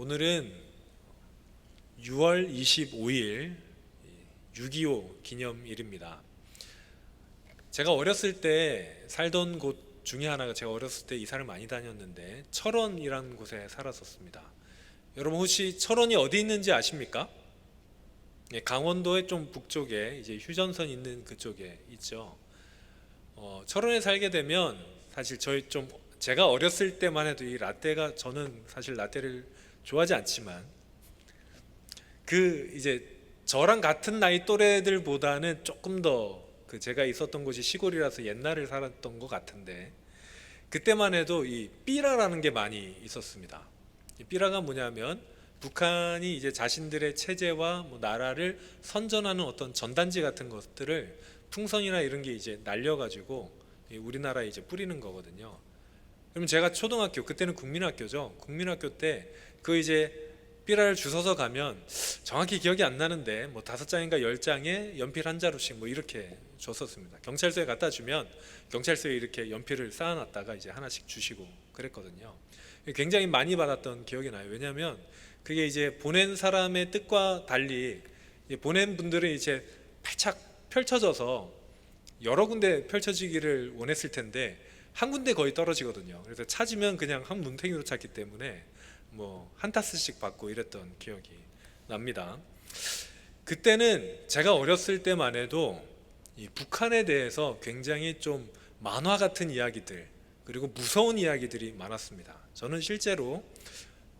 오늘은 6월 25일 6.25 기념일입니다. 제가 어렸을 때 살던 곳 중에 하나가 제가 어렸을 때 이사를 많이 다녔는데 철원이라는 곳에 살았었습니다. 여러분 혹시 철원이 어디 있는지 아십니까? 예, 강원도의 좀 북쪽에 이제 휴전선 있는 그쪽에 있죠. 어, 철원에 살게 되면 사실 저희 좀 제가 어렸을 때만 해도 이 라떼가 저는 사실 라떼를 좋아하지 않지만 그 이제 저랑 같은 나이 또래들보다는 조금 더 그 제가 있었던 곳이 시골이라서 옛날을 살았던 것 같은데 그때만 해도 이 삐라라는 게 많이 있었습니다. 이 삐라가 뭐냐면 북한이 이제 자신들의 체제와 뭐 나라를 선전하는 어떤 전단지 같은 것들을 풍선이나 이런 게 이제 날려가지고 이 우리나라에 이제 뿌리는 거거든요. 그럼 제가 초등학교 그때는 국민학교죠. 국민학교 때 그 이제 삐라를 주워서 가면 정확히 기억이 안 나는데 뭐 다섯 장인가 열 장에 연필 한 자루씩 뭐 이렇게 줬었습니다. 경찰서에 갖다 주면 경찰서에 이렇게 연필을 쌓아놨다가 이제 하나씩 주시고 그랬거든요. 굉장히 많이 받았던 기억이 나요. 왜냐하면 그게 이제 보낸 사람의 뜻과 달리 보낸 분들은 이제 팔착 펼쳐져서 여러 군데 펼쳐지기를 원했을 텐데 한 군데 거의 떨어지거든요. 그래서 찾으면 그냥 한 문탱이로 찾기 때문에 뭐 한 타스씩 받고 이랬던 기억이 납니다. 그때는 제가 어렸을 때만 해도 이 북한에 대해서 굉장히 좀 만화 같은 이야기들 그리고 무서운 이야기들이 많았습니다. 저는 실제로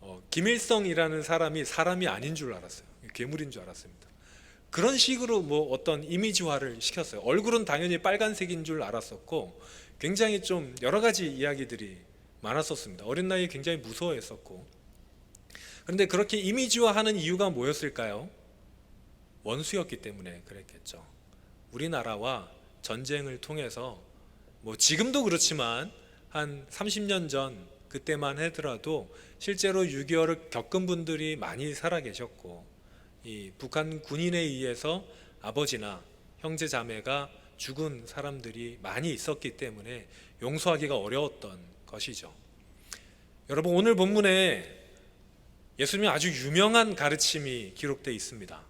어, 김일성이라는 사람이 사람이 아닌 줄 알았어요. 괴물인 줄 알았습니다. 그런 식으로 뭐 어떤 이미지화를 시켰어요. 얼굴은 당연히 빨간색인 줄 알았었고 굉장히 좀 여러 가지 이야기들이 많았었습니다. 어린 나이에 굉장히 무서워했었고 그런데 그렇게 이미지화하는 이유가 뭐였을까요? 원수였기 때문에 그랬겠죠. 우리나라와 전쟁을 통해서 뭐 지금도 그렇지만 한 30년 전 그때만 하더라도 실제로 6.25를 겪은 분들이 많이 살아 계셨고 이 북한 군인에 의해서 아버지나 형제 자매가 죽은 사람들이 많이 있었기 때문에 용서하기가 어려웠던 것이죠. 여러분 오늘 본문에 예수님의 아주 유명한 가르침이 기록되어 있습니다.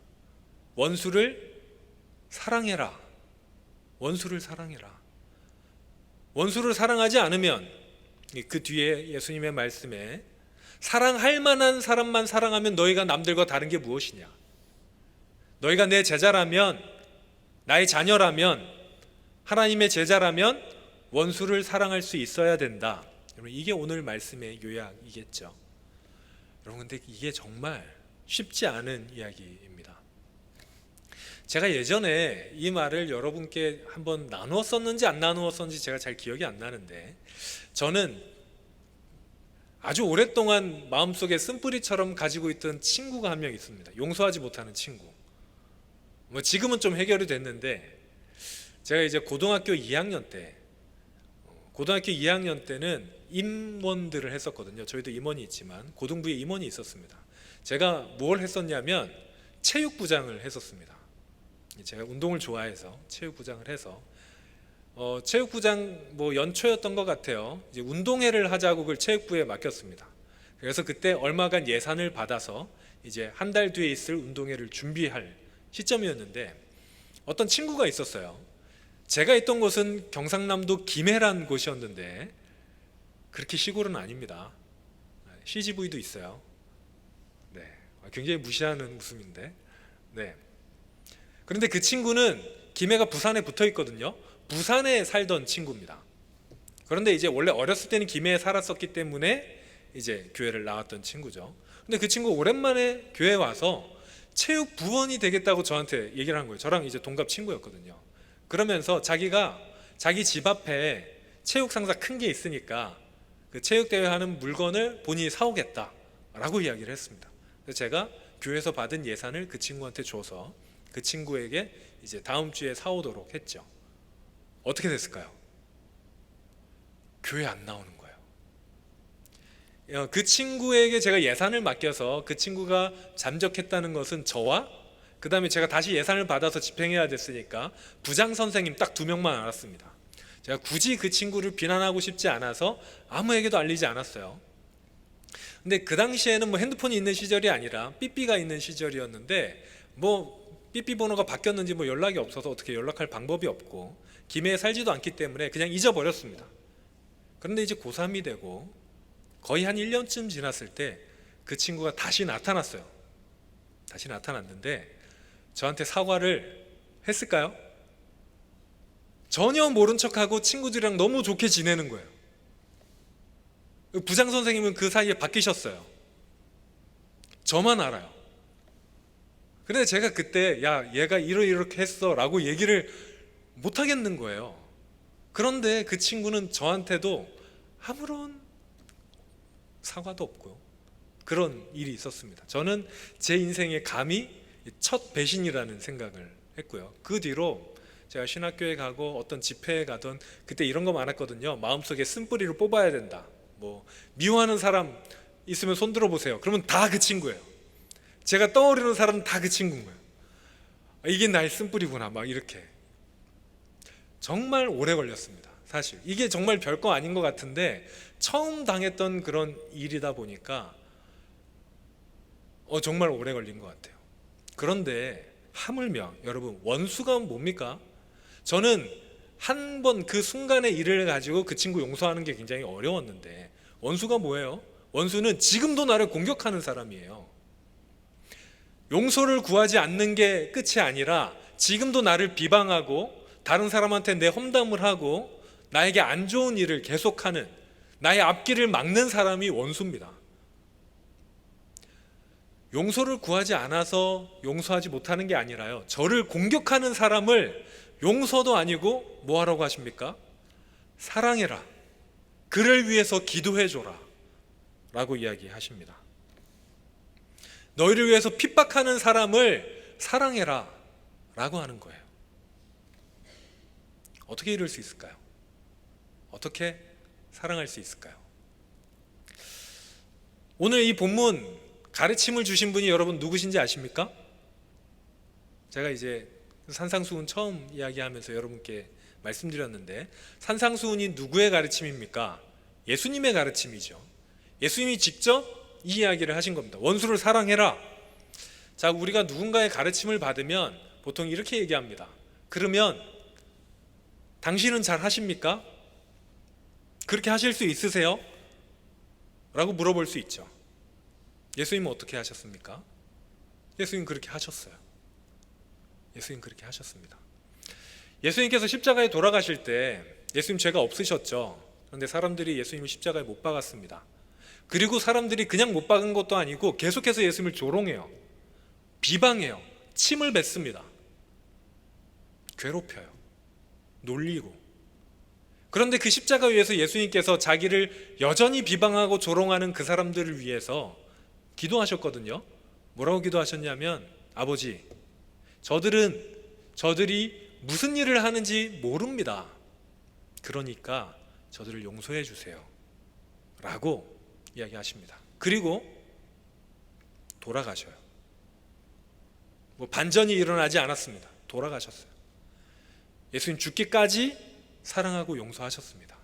원수를 사랑해라. 원수를 사랑해라. 원수를 사랑하지 않으면 그 뒤에 예수님의 말씀에 사랑할 만한 사람만 사랑하면 너희가 남들과 다른 게 무엇이냐? 너희가 내 제자라면 나의 자녀라면 하나님의 제자라면 원수를 사랑할 수 있어야 된다. 이게 오늘 말씀의 요약이겠죠. 여러분 근데 이게 정말 쉽지 않은 이야기입니다. 제가 예전에 이 말을 여러분께 한번 나누었었는지 안 나누었었는지 제가 잘 기억이 안 나는데 저는 아주 오랫동안 마음속에 쓴뿌리처럼 가지고 있던 친구가 한 명 있습니다. 용서하지 못하는 친구. 뭐 지금은 좀 해결이 됐는데 제가 이제 고등학교 2학년 때 고등학교 2학년 때는 임원들을 했었거든요. 저희도 임원이 있지만 고등부에 임원이 있었습니다. 제가 뭘 했었냐면 체육부장을 했었습니다. 제가 운동을 좋아해서 체육부장을 해서 어, 체육부장 뭐 연초였던 것 같아요. 이제 운동회를 하자고 그걸 체육부에 맡겼습니다. 그래서 그때 얼마간 예산을 받아서 이제 한 달 뒤에 있을 운동회를 준비할 시점이었는데 어떤 친구가 있었어요. 제가 있던 곳은 경상남도 김해란 곳이었는데 그렇게 시골은 아닙니다. CGV도 있어요. 네, 굉장히 무시하는 웃음인데. 네. 그런데 그 친구는 김해가 부산에 붙어 있거든요. 부산에 살던 친구입니다. 그런데 이제 원래 어렸을 때는 김해에 살았었기 때문에 이제 교회를 나왔던 친구죠. 근데 그 친구 오랜만에 교회 와서 체육 부원이 되겠다고 저한테 얘기를 한 거예요. 저랑 이제 동갑 친구였거든요. 그러면서 자기가 자기 집 앞에 체육 상자 큰게 있으니까 그 체육 대회 하는 물건을 본인이 사오겠다라고 이야기를 했습니다. 그래서 제가 교회에서 받은 예산을 그 친구한테 줘서 그 친구에게 이제 다음 주에 사오도록 했죠. 어떻게 됐을까요? 교회 안 나오는 거예요. 어, 그 친구에게 제가 예산을 맡겨서 그 친구가 잠적했다는 것은 저와 그 다음에 제가 다시 예산을 받아서 집행해야 됐으니까 부장 선생님 딱 두 명만 알았습니다. 제가 굳이 그 친구를 비난하고 싶지 않아서 아무에게도 알리지 않았어요. 근데 그 당시에는 뭐 핸드폰이 있는 시절이 아니라 삐삐가 있는 시절이었는데 뭐 삐삐 번호가 바뀌었는지 뭐 연락이 없어서 어떻게 연락할 방법이 없고 김해에 살지도 않기 때문에 그냥 잊어버렸습니다. 그런데 이제 고3이 되고 거의 한 1년쯤 지났을 때 그 친구가 다시 나타났어요. 다시 나타났는데 저한테 사과를 했을까요? 전혀 모른 척하고 친구들이랑 너무 좋게 지내는 거예요. 부장 선생님은 그 사이에 바뀌셨어요. 저만 알아요. 근데 제가 그때 야 얘가 이러이렇게 했어라고 얘기를 못 하겠는 거예요. 그런데 그 친구는 저한테도 아무런 사과도 없고요. 그런 일이 있었습니다. 저는 제 인생의 감히 첫 배신이라는 생각을 했고요. 그 뒤로 제가 신학교에 가고 어떤 집회에 가던 그때 이런 거 많았거든요. 마음속에 쓴뿌리를 뽑아야 된다. 뭐 미워하는 사람 있으면 손 들어 보세요. 그러면 다 그 친구예요. 제가 떠오르는 사람은 다 그 친구인 거예요. 아, 이게 나의 쓴뿌리구나. 막 이렇게 정말 오래 걸렸습니다. 사실 이게 정말 별거 아닌 것 같은데 처음 당했던 그런 일이다 보니까 어 정말 오래 걸린 것 같아요. 그런데 하물며 여러분 원수가 뭡니까? 저는 한 번 그 순간의 일을 가지고 그 친구 용서하는 게 굉장히 어려웠는데 원수가 뭐예요? 원수는 지금도 나를 공격하는 사람이에요. 용서를 구하지 않는 게 끝이 아니라 지금도 나를 비방하고 다른 사람한테 내 험담을 하고 나에게 안 좋은 일을 계속하는 나의 앞길을 막는 사람이 원수입니다. 용서를 구하지 않아서 용서하지 못하는 게 아니라요. 저를 공격하는 사람을 용서도 아니고 뭐 하라고 하십니까? 사랑해라. 그를 위해서 기도해 줘라. 라고 이야기하십니다. 너희를 위해서 핍박하는 사람을 사랑해라. 라고 하는 거예요. 어떻게 이럴 수 있을까요? 어떻게 사랑할 수 있을까요? 오늘 이 본문 가르침을 주신 분이 여러분 누구신지 아십니까? 제가 이제 산상수훈 처음 이야기하면서 여러분께 말씀드렸는데 산상수훈이 누구의 가르침입니까? 예수님의 가르침이죠. 예수님이 직접 이 이야기를 하신 겁니다. 원수를 사랑해라. 자, 우리가 누군가의 가르침을 받으면 보통 이렇게 얘기합니다. 그러면 당신은 잘 하십니까? 그렇게 하실 수 있으세요? 라고 물어볼 수 있죠. 예수님은 어떻게 하셨습니까? 예수님 그렇게 하셨어요. 예수님 그렇게 하셨습니다. 예수님께서 십자가에 돌아가실 때 예수님 죄가 없으셨죠. 그런데 사람들이 예수님을 십자가에 못 박았습니다. 그리고 사람들이 그냥 못 박은 것도 아니고 계속해서 예수님을 조롱해요. 비방해요. 침을 뱉습니다. 괴롭혀요. 놀리고. 그런데 그 십자가 위에서 예수님께서 자기를 여전히 비방하고 조롱하는 그 사람들을 위해서 기도하셨거든요. 뭐라고 기도하셨냐면 아버지, 저들은 저들이 무슨 일을 하는지 모릅니다. 그러니까 저들을 용서해 주세요. 라고 이야기하십니다. 그리고 돌아가셔요. 뭐 반전이 일어나지 않았습니다. 돌아가셨어요. 예수님 죽기까지 사랑하고 용서하셨습니다.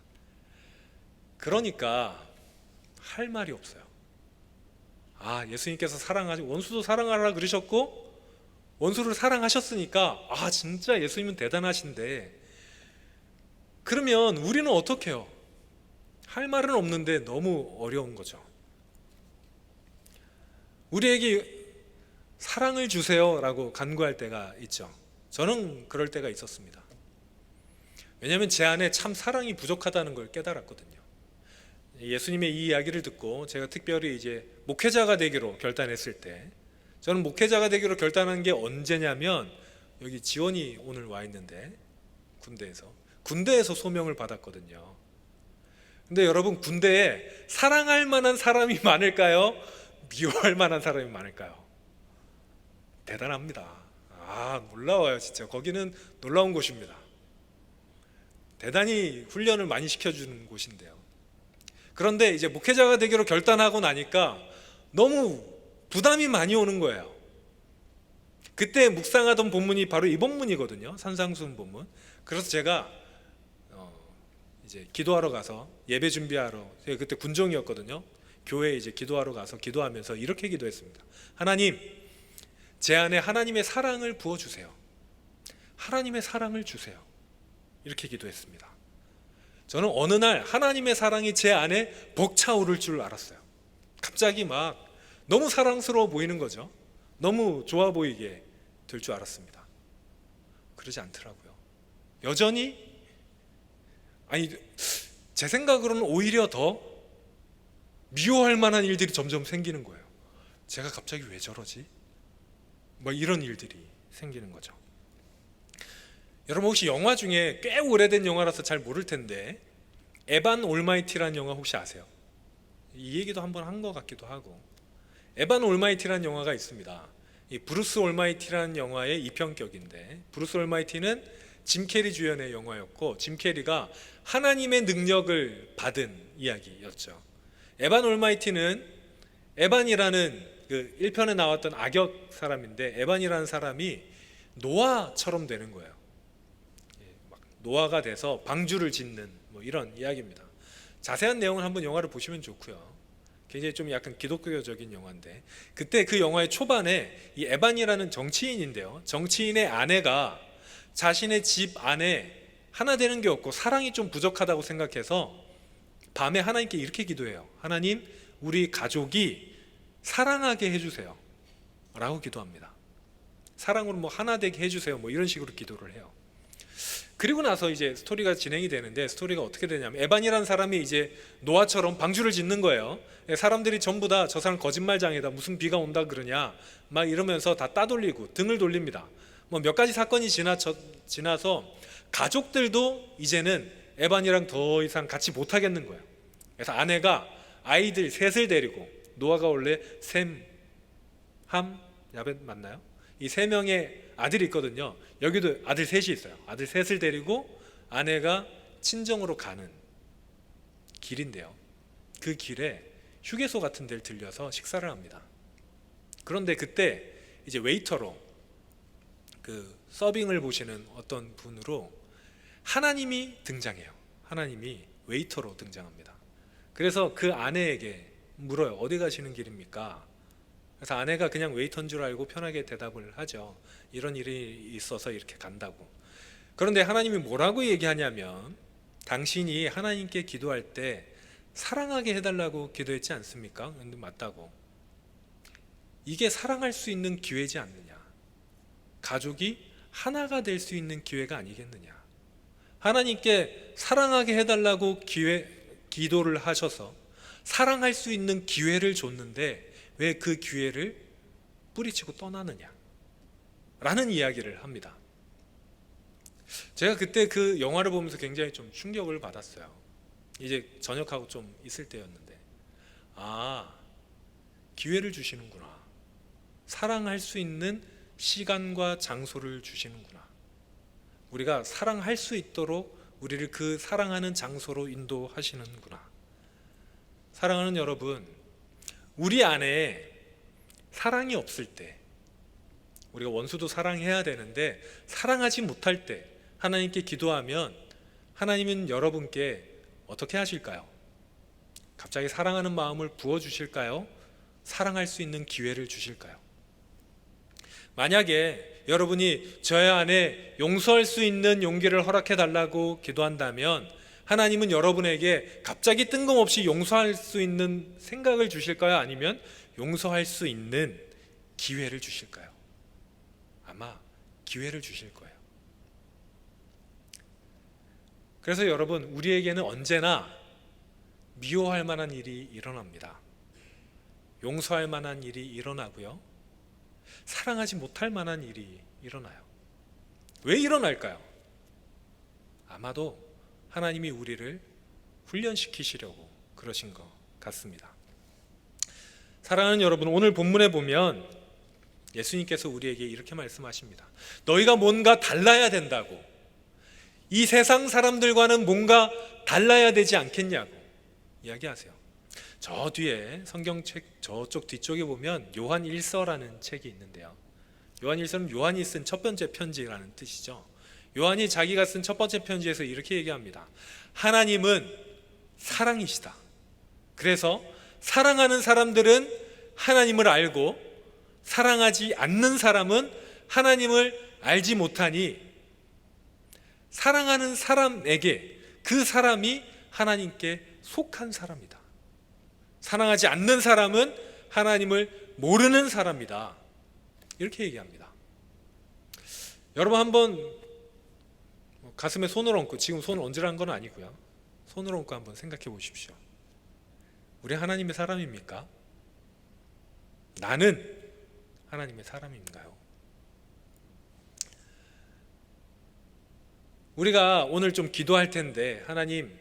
그러니까 할 말이 없어요. 아, 예수님께서 사랑하시 원수도 사랑하라 그러셨고 원수를 사랑하셨으니까 아, 진짜 예수님은 대단하신데 그러면 우리는 어떻게 해요? 할 말은 없는데 너무 어려운 거죠. 우리에게 사랑을 주세요라고 간구할 때가 있죠. 저는 그럴 때가 있었습니다. 왜냐하면 제 안에 참 사랑이 부족하다는 걸 깨달았거든요. 예수님의 이 이야기를 듣고 제가 특별히 이제 목회자가 되기로 결단했을 때 저는 목회자가 되기로 결단한 게 언제냐면 여기 지원이 오늘 와 있는데 군대에서 군대에서 소명을 받았거든요. 근데 여러분 군대에 사랑할 만한 사람이 많을까요? 미워할 만한 사람이 많을까요? 대단합니다. 아 놀라워요 진짜 거기는 놀라운 곳입니다. 대단히 훈련을 많이 시켜주는 곳인데요. 그런데 이제 목회자가 되기로 결단하고 나니까 너무 부담이 많이 오는 거예요. 그때 묵상하던 본문이 바로 이 본문이거든요. 산상순 본문. 그래서 제가 어 이제 기도하러 가서 예배 준비하러 제가 그때 군종이었거든요. 교회에 이제 기도하러 가서 기도하면서 이렇게 기도했습니다. 하나님, 제 안에 하나님의 사랑을 부어 주세요. 하나님의 사랑을 주세요. 이렇게 기도했습니다. 저는 어느 날 하나님의 사랑이 제 안에 벅차오를 줄 알았어요. 갑자기 막 너무 사랑스러워 보이는 거죠. 너무 좋아 보이게 될 줄 알았습니다. 그러지 않더라고요. 여전히 아니 제 생각으로는 오히려 더 미워할 만한 일들이 점점 생기는 거예요. 제가 갑자기 왜 저러지? 뭐 이런 일들이 생기는 거죠. 여러분 혹시 영화 중에 꽤 오래된 영화라서 잘 모를 텐데 에반 올마이티라는 영화 혹시 아세요? 이 얘기도 한번 한 것 같기도 하고 에반 올마이티라는 영화가 있습니다. 이 브루스 올마이티라는 영화의 이편격인데 브루스 올마이티는 짐 캐리 주연의 영화였고 짐 캐리가 하나님의 능력을 받은 이야기였죠. 에반 올마이티는 에반이라는 그 1편에 나왔던 악역 사람인데 에반이라는 사람이 노아처럼 되는 거예요. 노아가 돼서 방주를 짓는 뭐 이런 이야기입니다. 자세한 내용을 한번 영화를 보시면 좋고요. 굉장히 좀 약간 기독교적인 영화인데 그때 그 영화의 초반에 이 에반이라는 정치인인데요. 정치인의 아내가 자신의 집 안에 하나 되는 게 없고 사랑이 좀 부족하다고 생각해서 밤에 하나님께 이렇게 기도해요. 하나님, 우리 가족이 사랑하게 해주세요. 라고 기도합니다. 사랑으로 뭐 하나 되게 해주세요. 뭐 이런 식으로 기도를 해요. 그리고 나서 이제 스토리가 진행이 되는데 스토리가 어떻게 되냐면 에반이라는 사람이 이제 노아처럼 방주를 짓는 거예요. 사람들이 전부 다 저 사람 거짓말장애다. 무슨 비가 온다 그러냐. 막 이러면서 다 따돌리고 등을 돌립니다. 뭐 몇 가지 사건이 지나, 지나서 가족들도 이제는 에반이랑 더 이상 같이 못 하겠는 거예요. 그래서 아내가 아이들 셋을 데리고 노아가 원래 셈, 함, 야벳 맞나요? 이 세 명의 아들이 있거든요. 여기도 아들 셋이 있어요. 아들 셋을 데리고 아내가 친정으로 가는 길인데요. 그 길에 휴게소 같은 데를 들려서 식사를 합니다. 그런데 그때 이제 웨이터로 그 서빙을 보시는 어떤 분으로 하나님이 등장해요. 하나님이 웨이터로 등장합니다. 그래서 그 아내에게 물어요. 어디 가시는 길입니까? 그래서 아내가 그냥 웨이터인 줄 알고 편하게 대답을 하죠. 이런 일이 있어서 이렇게 간다고. 그런데 하나님이 뭐라고 얘기하냐면 당신이 하나님께 기도할 때 사랑하게 해달라고 기도했지 않습니까? 근데 맞다고. 이게 사랑할 수 있는 기회지 않느냐. 가족이 하나가 될 수 있는 기회가 아니겠느냐. 하나님께 사랑하게 해달라고 기회, 기도를 하셔서 사랑할 수 있는 기회를 줬는데 왜 그 기회를 뿌리치고 떠나느냐? 라는 이야기를 합니다. 제가 그때 그 영화를 보면서 굉장히 좀 충격을 받았어요. 이제 전역하고 좀 있을 때였는데, 아, 기회를 주시는구나. 사랑할 수 있는 시간과 장소를 주시는구나. 우리가 사랑할 수 있도록 우리를 그 사랑하는 장소로 인도하시는구나. 사랑하는 여러분, 우리 안에 사랑이 없을 때, 우리가 원수도 사랑해야 되는데, 사랑하지 못할 때, 하나님께 기도하면, 하나님은 여러분께 어떻게 하실까요? 갑자기 사랑하는 마음을 부어 주실까요? 사랑할 수 있는 기회를 주실까요? 만약에 여러분이 저의 안에 용서할 수 있는 용기를 허락해 달라고 기도한다면 하나님은 여러분에게 갑자기 뜬금없이 용서할 수 있는 생각을 주실까요? 아니면 용서할 수 있는 기회를 주실까요? 아마 기회를 주실 거예요. 그래서 여러분, 우리에게는 언제나 미워할 만한 일이 일어납니다. 용서할 만한 일이 일어나고요. 사랑하지 못할 만한 일이 일어나요. 왜 일어날까요? 아마도 하나님이 우리를 훈련시키시려고 그러신 것 같습니다. 사랑하는 여러분, 오늘 본문에 보면 예수님께서 우리에게 이렇게 말씀하십니다. 너희가 뭔가 달라야 된다고. 이 세상 사람들과는 뭔가 달라야 되지 않겠냐고 이야기하세요. 저 뒤에 성경책 저쪽 뒤쪽에 보면 요한 1서라는 책이 있는데요. 요한 1서는 요한이 쓴 첫 번째 편지라는 뜻이죠. 요한이 자기가 쓴 첫 번째 편지에서 이렇게 얘기합니다. 하나님은 사랑이시다. 그래서 사랑하는 사람들은 하나님을 알고 사랑하지 않는 사람은 하나님을 알지 못하니 사랑하는 사람에게 그 사람이 하나님께 속한 사람이다. 사랑하지 않는 사람은 하나님을 모르는 사람이다. 이렇게 얘기합니다. 여러분 한번 가슴에 손을 얹고 지금 손을 얹으라는 건 아니고요. 손을 얹고 한번 생각해 보십시오. 우리 하나님의 사람입니까? 나는 하나님의 사람인가요? 우리가 오늘 좀 기도할 텐데 하나님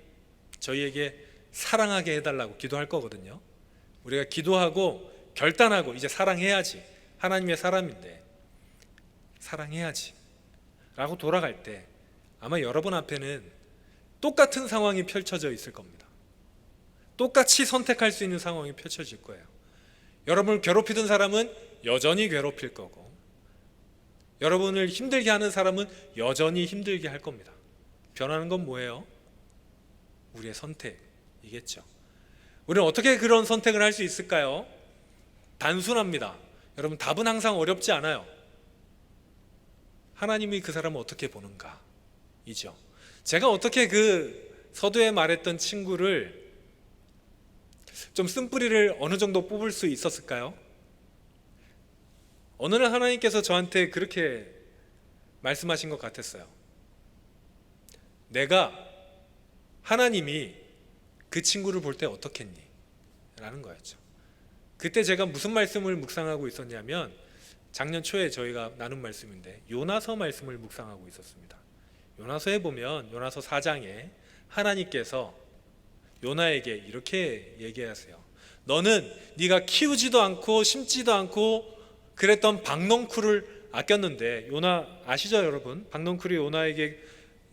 저희에게 사랑하게 해달라고 기도할 거거든요. 우리가 기도하고 결단하고 이제 사랑해야지 하나님의 사람인데 사랑해야지 라고 돌아갈 때 아마 여러분 앞에는 똑같은 상황이 펼쳐져 있을 겁니다. 똑같이 선택할 수 있는 상황이 펼쳐질 거예요. 여러분을 괴롭히던 사람은 여전히 괴롭힐 거고 여러분을 힘들게 하는 사람은 여전히 힘들게 할 겁니다. 변하는 건 뭐예요? 우리의 선택이겠죠. 우리는 어떻게 그런 선택을 할 수 있을까요? 단순합니다. 여러분 답은 항상 어렵지 않아요. 하나님이 그 사람을 어떻게 보는가? 이죠. 제가 어떻게 그 서두에 말했던 친구를 좀 쓴뿌리를 어느 정도 뽑을 수 있었을까요? 어느 날 하나님께서 저한테 그렇게 말씀하신 것 같았어요. 내가 하나님이 그 친구를 볼 때 어떻겠니? 라는 거였죠. 그때 제가 무슨 말씀을 묵상하고 있었냐면 작년 초에 저희가 나눈 말씀인데 요나서 말씀을 묵상하고 있었습니다. 요나서에 보면 요나서 4장에 하나님께서 요나에게 이렇게 얘기하세요. 너는 네가 키우지도 않고 심지도 않고 그랬던 박넝쿨을 아꼈는데 요나 아시죠 여러분? 박넝쿨이 요나에게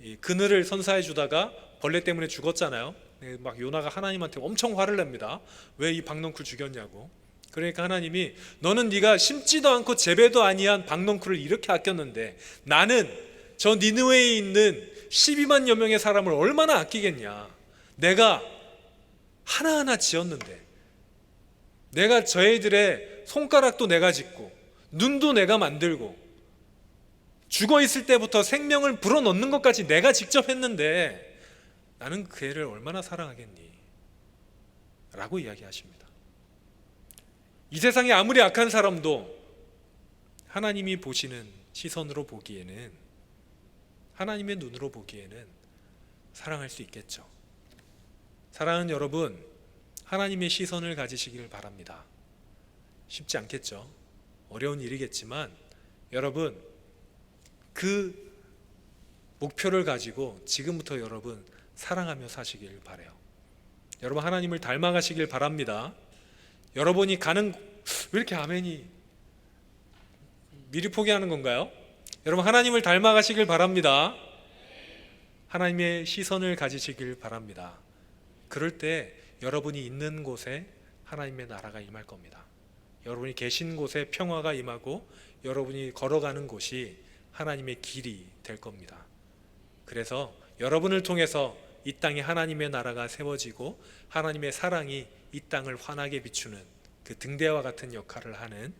이 그늘을 선사해 주다가 벌레 때문에 죽었잖아요. 네, 막 요나가 하나님한테 엄청 화를 냅니다. 왜 이 박넝쿨 죽였냐고. 그러니까 하나님이 너는 네가 심지도 않고 재배도 아니한 박넝쿨을 이렇게 아꼈는데 나는 저 니느웨에 있는 12만 여 명의 사람을 얼마나 아끼겠냐. 내가 하나하나 지었는데 내가 저희들의 손가락도 내가 짓고 눈도 내가 만들고 죽어 있을 때부터 생명을 불어넣는 것까지 내가 직접 했는데 나는 그 애를 얼마나 사랑하겠니? 라고 이야기하십니다. 이 세상에 아무리 악한 사람도 하나님이 보시는 시선으로 보기에는 하나님의 눈으로 보기에는 사랑할 수 있겠죠. 사랑하는 여러분, 하나님의 시선을 가지시길 바랍니다. 쉽지 않겠죠. 어려운 일이겠지만 여러분 그 목표를 가지고 지금부터 여러분 사랑하며 사시길 바래요. 여러분 하나님을 닮아가시길 바랍니다. 여러분이 가는 왜 이렇게 아멘이 미리 포기하는 건가요? 여러분 하나님을 닮아가시길 바랍니다. 하나님의 시선을 가지시길 바랍니다. 그럴 때 여러분이 있는 곳에 하나님의 나라가 임할 겁니다. 여러분이 계신 곳에 평화가 임하고 여러분이 걸어가는 곳이 하나님의 길이 될 겁니다. 그래서 여러분을 통해서 이 땅에 하나님의 나라가 세워지고 하나님의 사랑이 이 땅을 환하게 비추는 그 등대와 같은 역할을 하는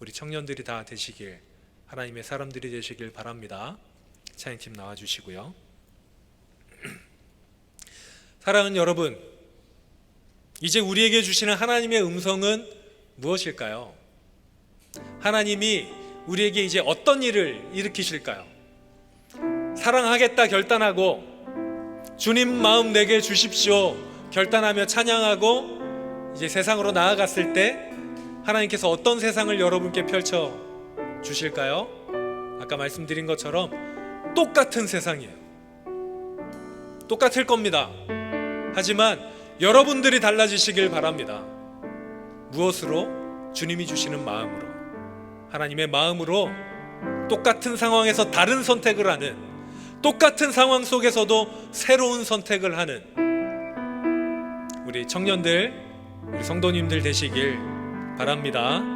우리 청년들이 다 되시길 하나님의 사람들이 되시길 바랍니다. 찬양팀 나와 주시고요. 사랑하는 여러분, 이제 우리에게 주시는 하나님의 음성은 무엇일까요? 하나님이 우리에게 이제 어떤 일을 일으키실까요? 사랑하겠다 결단하고 주님 마음 내게 주십시오 결단하며 찬양하고 이제 세상으로 나아갔을 때 하나님께서 어떤 세상을 여러분께 펼쳐 주실까요? 아까 말씀드린 것처럼 똑같은 세상이에요. 똑같을 겁니다. 하지만 여러분들이 달라지시길 바랍니다. 무엇으로? 주님이 주시는 마음으로. 하나님의 마음으로 똑같은 상황에서 다른 선택을 하는 똑같은 상황 속에서도 새로운 선택을 하는 우리 청년들, 우리 성도님들 되시길 바랍니다.